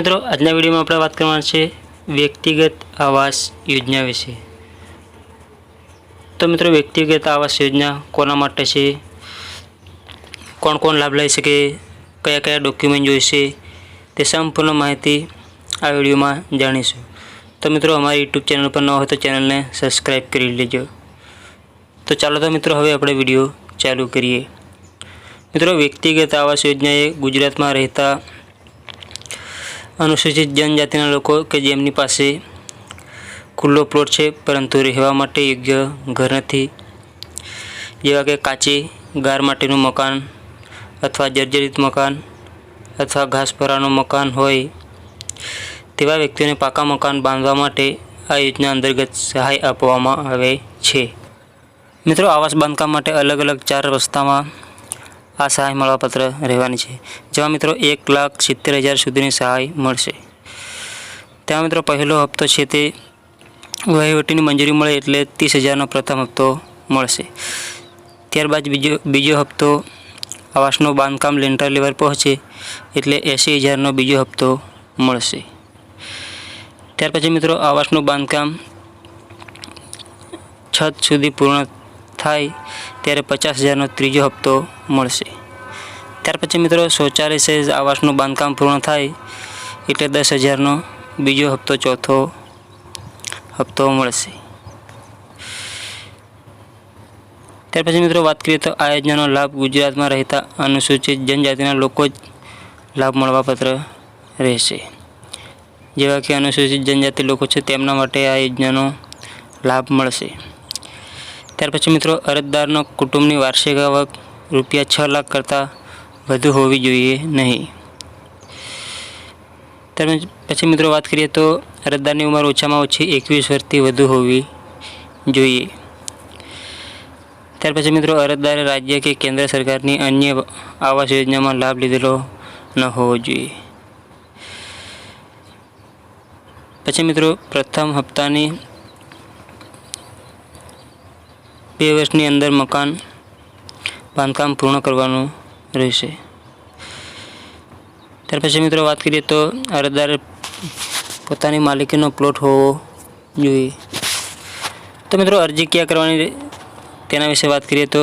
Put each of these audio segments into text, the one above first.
મિત્રો, આજના વિડીયોમાં આપણે વાત કરવાના છે વ્યક્તિગત આવાસ યોજના વિશે. તો મિત્રો, વ્યક્તિગત આવાસ યોજના કોના માટે છે? કોણ કોણ લાભ લઈ શકે? કયા કયા ડોક્યુમેન્ટ જોઈશે? તે સંપૂર્ણ માહિતી આ વિડીયોમાં જાણીશું. તો મિત્રો, અમારી યુટ્યુબ ચેનલ પર ન હોય તો ચેનલને સબસ્ક્રાઈબ કરી લેજો. તો ચાલો તો મિત્રો, હવે આપણે વીડિયો ચાલુ કરીએ. મિત્રો, વ્યક્તિગત આવાસ યોજના એ ગુજરાતમાં રહેતા અનુસૂચિત જનજાતિના લોકો કે જેમની પાસે ખુલ્લો પ્લોટ છે, પરંતુ રહેવા માટે યોગ્ય ઘર નથી. જેવા કે કાચી ગાર માટેનું મકાન અથવા જર્જરિત મકાન અથવા ઘાસપરાનું મકાન હોય, તેવા વ્યક્તિઓને પાકા મકાન બાંધવા માટે આ યોજના અંતર્ગત સહાય આપવામાં આવે છે. મિત્રો, આવાસ બાંધકામ માટે અલગ અલગ ચાર રસ્તામાં આ સહાય મળવાપાત્ર રહેવાની છે. જેમાં મિત્રો એક લાખ સિત્તેર હજાર સુધીની સહાય મળશે. ત્યાં મિત્રો પહેલો હપ્તો છે તે વહીવટીની મંજૂરી મળે એટલે ત્રીસ હજારનો પ્રથમ હપ્તો મળશે. ત્યારબાદ બીજો બીજો હપ્તો આવાસનું બાંધકામ લેન્ટર લેવલ પહોંચે એટલે એંસી હજારનો બીજો હપ્તો મળશે. ત્યાર પછી મિત્રો આવાસનું બાંધકામ છત સુધી પૂર્ણ થાય ત્યારે પચાસ હજારનો ત્રીજો હપ્તો મળશે. ત્યાર પછી મિત્રો શૌચાલય સહિત આવાસનું બાંધકામ પૂર્ણ થાય એટલે દસ હજારનો બીજો હપ્તો ચોથો હપ્તો મળશે. ત્યાર પછી મિત્રો વાત કરીએ તો આ યોજનાનો લાભ ગુજરાતમાં રહેતા અનુસૂચિત જનજાતિના લોકો જ લાભ મળવાપત્ર રહેશે. જેવા કે અનુસૂચિત જનજાતિ લોકો છે તેમના માટે આ યોજનાનો લાભ મળશે. ત્યાર પછી મિત્રો અરજદારનો કુટુંબની વાર્ષિક આવક રૂપિયા છ લાખ કરતાં વધુ હોવી જોઈએ નહીં. ત્યાર પછી મિત્રો વાત કરીએ તો અરજદારની ઉંમર ઓછામાં ઓછી એકવીસ વર્ષથી વધુ હોવી જોઈએ. ત્યાર પછી મિત્રો અરજદારે રાજ્ય કે કેન્દ્ર સરકારની અન્ય આવાસ યોજનામાં લાભ લીધેલો ન હોવો જોઈએ. પછી મિત્રો પ્રથમ હપ્તાની બે વર્ષની અંદર મકાન, બાંધકામ પૂર્ણ કરવાનું રહેશે. ત્યાર પછી મિત્રો વાત કરીએ તો અરજદારે પોતાની માલિકીનો પ્લોટ હોવો જોઈએ. તો મિત્રો અરજી ક્યાં કરવાની, તેના વિશે વાત કરીએ તો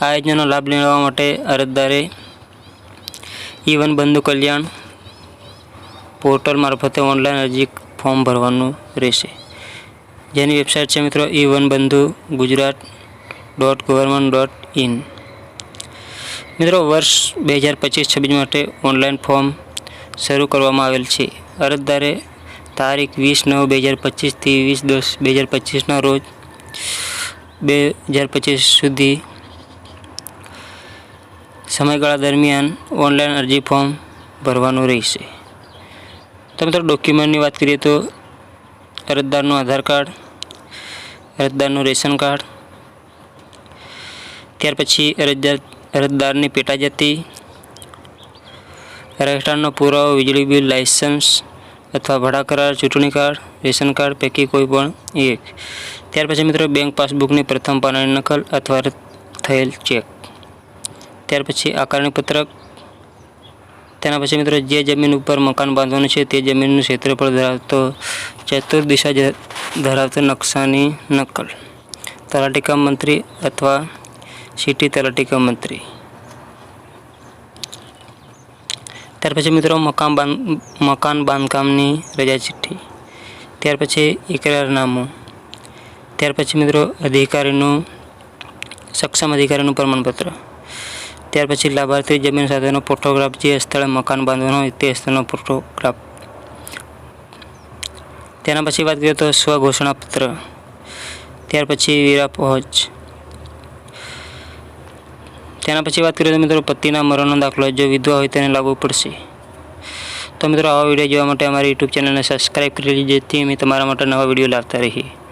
આ યોજનાનો લાભ લેવા માટે અરજદારે ઈવન બંધુ કલ્યાણ પોર્ટલ મારફતે ઓનલાઈન અરજી ફોર્મ ભરવાનું રહેશે. જેની વેબસાઇટ છે મિત્રો ઈ વન બંધુ Gujarat dot government dot in મિત્રો વર્ષ બે હજાર પચીસ છવ્વીસ માટે ઓનલાઈન ફોર્મ શરૂ કરવામાં આવેલ છે. અરજદારે તારીખ વીસ નવ બે હજાર પચીસથી વીસ દસ બે હજાર પચીસના રોજ બે હજાર પચીસ સુધી સમયગાળા દરમિયાન ઓનલાઈન અરજી ફોર્મ ભરવાનું રહેશે. તો મિત્રો ડોક્યુમેન્ટની વાત કરીએ તો અરજદારનું આધાર કાર્ડ અરજદારનું રેશન કાર્ડ, ત્યાર પછી અરજદાર અરજદારની પેટાજાતિ રહેઠાણનો પુરાવો, વીજળી બિલ, લાઇસન્સ અથવા ભાડા કરાર, ચૂંટણી કાર્ડ, રેશન કાર્ડ પૈકી કોઈ પણ એક. ત્યાર પછી મિત્રો બેંક પાસબુકની પ્રથમ પાનાની નકલ અથવા થયેલ ચેક. ત્યાર પછી આકારણી પત્રક તેના પછી મિત્રો જે જમીન ઉપર મકાન બાંધવાનું છે તે જમીનનું ક્ષેત્રફળ ધરાવતો ચતુર્દિશા ધરાવતો નકશાની નકલ. તલાટીકા મંત્રી અથવા સિટી તલાટીકા મંત્રી. ત્યાર પછી મિત્રો મકાન બાંધ મકાન બાંધકામની રજા ચિઠ્ઠી ત્યાર પછી ઇકરારનામું. ત્યાર પછી મિત્રો અધિકારીનું, સક્ષમ અધિકારીનું પ્રમાણપત્ર. ત્યાર પછી લાભાર્થી જમીન સાથેનો ફોટોગ્રાફ જે સ્થળે મકાન બાંધવાનું હોય તે સ્થળનો ફોટોગ્રાફ તેના પછી વાત કરીએ તો સ્વઘોષણા પત્ર. ત્યાર પછી વીરા પહોંચ. તેના પછી વાત કરીએ તો મિત્રો પતિના મરણનો દાખલો. જો વિધવા હોય તેને લાગુ પડશે. તો મિત્રો આવા વીડિયો જોવા માટે અમારી યુટ્યુબ ચેનલને સબસ્ક્રાઈબ કરી લેજો જેથી અમે તમારા માટે નવા વીડિયો લાવતા રહીએ.